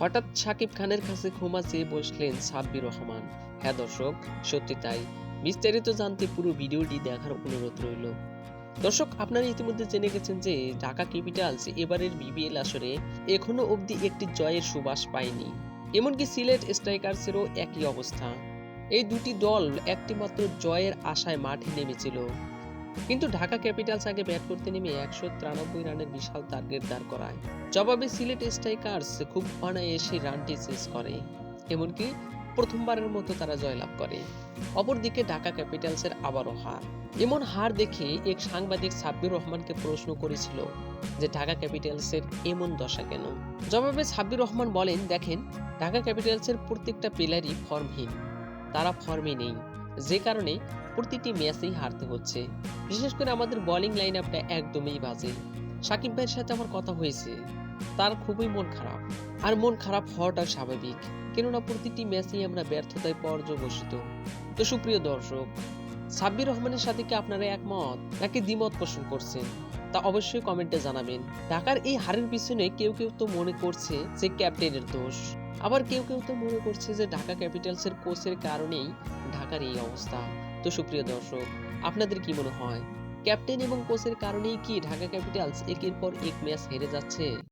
হঠাৎ সাকিব খানের কাছে ক্ষমা চেয়ে বসলেন সাব্বির রহমান। হ্যাঁ দর্শক, সত্যি তাই। বিস্তারিত জানতে পুরো ভিডিওটি দেখার অনুরোধ রইল। দর্শক, আপনারা ইতিমধ্যে জেনে গেছেন যে ঢাকা ক্যাপিটালস এবারের বিবিএল আসরে এখনও অবধি একটি জয়ের সুবাস পায়নি। এমনকি সিলেট স্ট্রাইকার্সেরও একই অবস্থা। এই দুটি দল একটিমাত্র জয়ের আশায় মাঠে নেমেছিল। কিন্তু ঢাকা ক্যাপিটালস আগে ব্যাট করতে নেমে একশো তিরানব্বই রানের বিশাল টার্গেট দাঁড় করায়। জবাবে সিলেট স্ট্রাইকার্স খুব অনায়াসে রানটি শেষ করে। এমনকি প্রথমবারের মতো তারা জয়লাভ করে। অপরদিকে ঢাকা ক্যাপিটালসের আবারও হার। এমন হার দেখে এক সাংবাদিক সাব্বির রহমানকে প্রশ্ন করেছিল যে ঢাকা ক্যাপিটালসের এমন দশা কেন? জবাবে সাব্বির রহমান বলেন, দেখেন, ঢাকা ক্যাপিটালসের প্রত্যেকটা প্লেয়ারই ফর্মহীন। তারা ফর্মে নেই। যে কারণে প্রতিটি ম্যাচেই হারতে হচ্ছে। বিশেষ করে আমাদের বোলিং লাইন আপটা একদমই বাজে। সাকিব ভাইয়ের সাথে আমার কথা হয়েছে। তার খুবই মন খারাপ। আর মন খারাপ হওয়াটা স্বাভাবিক। কেননা প্রতিটি ম্যাচেই আমরা ব্যর্থতায় পর্যবসিত। তো সুপ্রিয় দর্শক সাব্বির রহমানের সাথে কি আপনারা একমত নাকি দ্বিমত পোষণ করছেন? তা অবশ্যই কমেন্টে জানাবেন। ঢাকার এই হারের পিছনে কেউ কেউ তো মনে করছে যে ক্যাপ্টেনের দোষ। আবার কেউ কেউ তো মনে করছে যে ঢাকা ক্যাপিটালসের কোচের কারণেই ঢাকার এই অবস্থা। তো সুপ্রিয় দর্শক, আপনাদের কি মনে হয়? ক্যাপ্টেন এবং কোচের কারণেই কি ঢাকা ক্যাপিটালস একের পর এক ম্যাচ হেরে যাচ্ছে?